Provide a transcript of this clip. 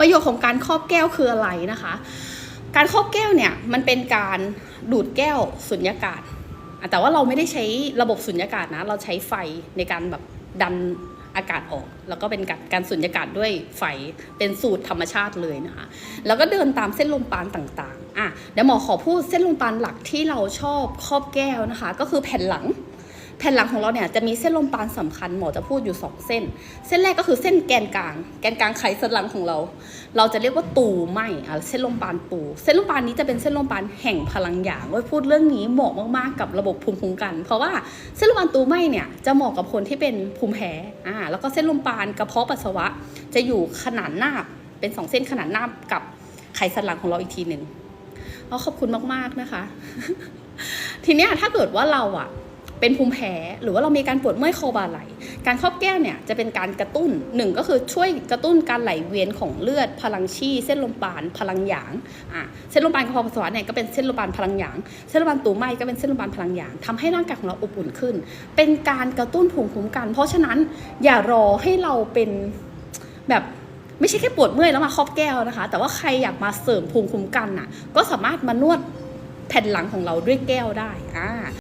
ประโยชน์ของการครอบแก้วคืออะไรนะคะ การครอบแก้วเนี่ยมันเป็นการดูดแก้วสุญญากาศ แต่ว่าเราไม่ได้ใช้ระบบสุญญากาศนะ เราใช้ไฟในการแบบดันอากาศออก แล้วก็เป็นการการสุญญากาศด้วยไฟเป็นสูตรธรรมชาติเลยนะคะ แล้วก็เดินตามเส้นลมปานต่างๆอะเดี๋ยวหมอขอพูดเส้นลมปานหลักที่เราชอบครอบแก้วนะคะ ก็คือแผ่นหลัง แผ่นหลังของเราเนี่ยจะมีเส้นลมปานสำคัญหมอจะพูดอยู่ 2 เส้น เส้นแรกก็คือเส้นแกนกลาง แกนกลางไขสันหลังของเรา เราจะเรียกว่าตูไมอะเส้นลมปานปูเส้นลมปานนี้จะเป็นเส้นลมปานแห่งพลังหยางไว้พูดเรื่องนี้เหมาะมากๆกับระบบภูมิคุ้มกัน เพราะว่าเส้นลมปานตูไหมเนี่ยจะเหมาะกับคนที่เป็นภูมิแพ้อ่าแล้วก็เส้นลมปานกระเพาะปัสสาวะจะอยู่ขนานหน้าเป็นสองเส้นขนานหน้ากับไขสันหลังของเราอีกทีหนึ่งอ๋อขอบคุณมากๆนะคะ ทีเนี้ยถ้าเกิดว่าเราอะ เป็นภูมิแพ้หรือว่าเรามีการปวดเมื่อยคอบ่าไหล การครอบแก้วเนี่ยจะเป็นการกระตุ้นหนึ่งก็คือช่วยกระตุ้นการไหลเวียนของเลือด พลังชีเส้นลมปานพลังหยางอะเส้นลมปานกระเพาะปัสสาวะเนี่ยก็เป็นเส้นลมปานพลังหยาง เส้นลมปานตูไหมก็เป็นเส้นลมปานพลังหยางทำให้ร่างกายของเราอบอุ่นขึ้น เป็นการกระตุ้นภูมิคุ้มกัน เพราะฉะนั้นอย่ารอให้เราเป็นแบบไม่ใช่แค่ปวดเมื่อยแล้วมาครอบแก้วนะคะ แต่ว่าใครอยากมาเสริมภูมิคุ้มกันน่ะก็สามารถมานวดแผ่นหลังของเราด้วยแก้วได้อ่า